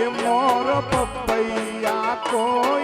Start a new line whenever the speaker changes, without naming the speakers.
એ મોર પપૈયા Koya